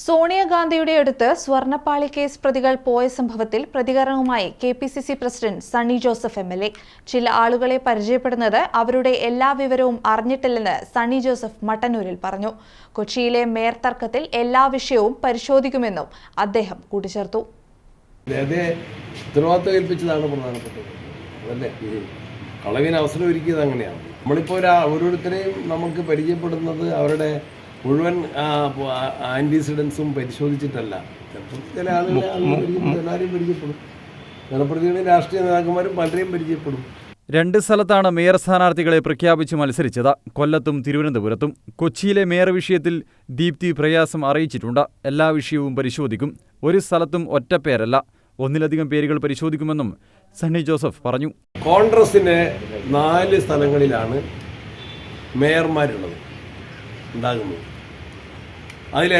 സോണിയാഗാന്ധിയുടെ അടുത്ത് സ്വർണപ്പാളി കേസ് പ്രതികൾ പോയ സംഭവത്തിൽ പ്രതികരണവുമായി K P C C president Sunny Joseph M L A. ചില ആളുകളെ പരിചയപ്പെടുന്നത് അവരുടെ എല്ലാ വിവരവും അറിഞ്ഞിട്ടില്ലെന്ന് സണ്ണി ജോസഫ് മട്ടന്നൂരിൽ പറഞ്ഞു. കൊച്ചിയിലെ മേയർ തർക്കത്തിൽ എല്ലാ വിഷയവും പരിശോധിക്കുമെന്നും അദ്ദേഹം കൂട്ടിച്ചേർത്തു. കളവിന് അവസരം ഒരുക്കിയത് അങ്ങനെയാണ്. നമ്മളിപ്പോൾ ഓരോരുത്തരെയും നമുക്ക് പരിചയപ്പെടുന്നത് അവരുടെ മുഴുവൻ ആന്റിസിഡൻസും പരിശോധിച്ചിട്ടല്ല. ചിലപ്പോൾ ചില ആളുകളെ ആളുകൾ പരിചയപ്പെടും എല്ലാവരെയും പരിചയപ്പെടും. രാഷ്ട്രീയ നേതാക്കന്മാരും പലരെയും പരിചയപ്പെടും. രണ്ട് സ്ഥലത്താണ് മേയർ സ്ഥാനാർത്ഥികളെ പ്രഖ്യാപിച്ച് മത്സരിച്ചത്. കൊല്ലത്തും തിരുവനന്തപുരത്തും. കൊച്ചിയിലെ മേയർ വിഷയത്തിൽ ദീപ്തി പ്രയാസം അറിയിച്ചിട്ടുണ്ട്. എല്ലാ വിഷയവും പരിശോധിക്കും. ഒരു സ്ഥലത്തും ഒറ്റപ്പേരല്ല ഒന്നിലധികം പേരുകൾ പരിശോധിക്കുമെന്നും സണ്ണി ജോസഫ് പറഞ്ഞു. കോൺഗ്രസിന് നാല് സ്ഥലങ്ങളിലാണ് മേയർമാരുള്ളത്. ഉണ്ടാകുന്നത്. അതിൽ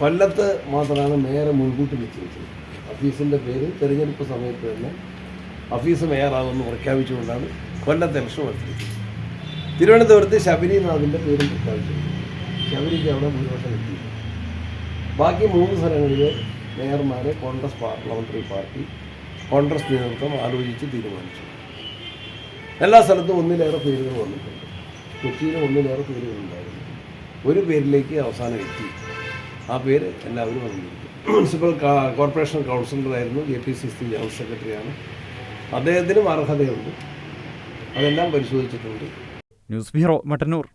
കൊല്ലത്ത് മാത്രമാണ് മേയറെ മുൻകൂട്ടി നിശ്ചയിച്ചത് അഫീസിന്റെ പേര് തെരഞ്ഞെടുപ്പ് സമയത്ത് തന്നെ അഫീസ് മേയറാകുമെന്ന് പ്രഖ്യാപിച്ചുകൊണ്ടാണ് കൊല്ലത്ത് ഇലക്ഷൻ മത്സരിച്ചത് തിരുവനന്തപുരത്ത് ശബരിനാഥിന്റെ പേരും പ്രഖ്യാപിച്ചത് ശബരിക്ക് അവിടെ ഭൂരിപക്ഷം എത്തിയില്ല ബാക്കി മൂന്ന് സ്ഥലങ്ങളിൽ മേയർമാരെ കോൺഗ്രസ് പാർലമെന്ററി പാർട്ടി കോൺഗ്രസ് നേതൃത്വം ആലോചിച്ച് തീരുമാനിച്ചു. എല്ലാ സ്ഥലത്തും ഒന്നിലേറെ പേരുകൾ വന്നിട്ടുണ്ട്. കൊച്ചിയിലും ഒന്നിലേറെ പേരുകൾ ഉണ്ടായിരുന്നു ഒരു പേരിലേക്ക് അവസാനം എത്തി. ആ പേര് എല്ലാവരും അറിഞ്ഞിരിക്കും. Municipal corporation കൗൺസിലറായിരുന്നു K P C C general സെക്രട്ടറിയാണ് അദ്ദേഹത്തിനും അർഹതയുണ്ട്. അതെല്ലാം പരിശോധിച്ചിട്ടുണ്ട്. News bureau Mattannur.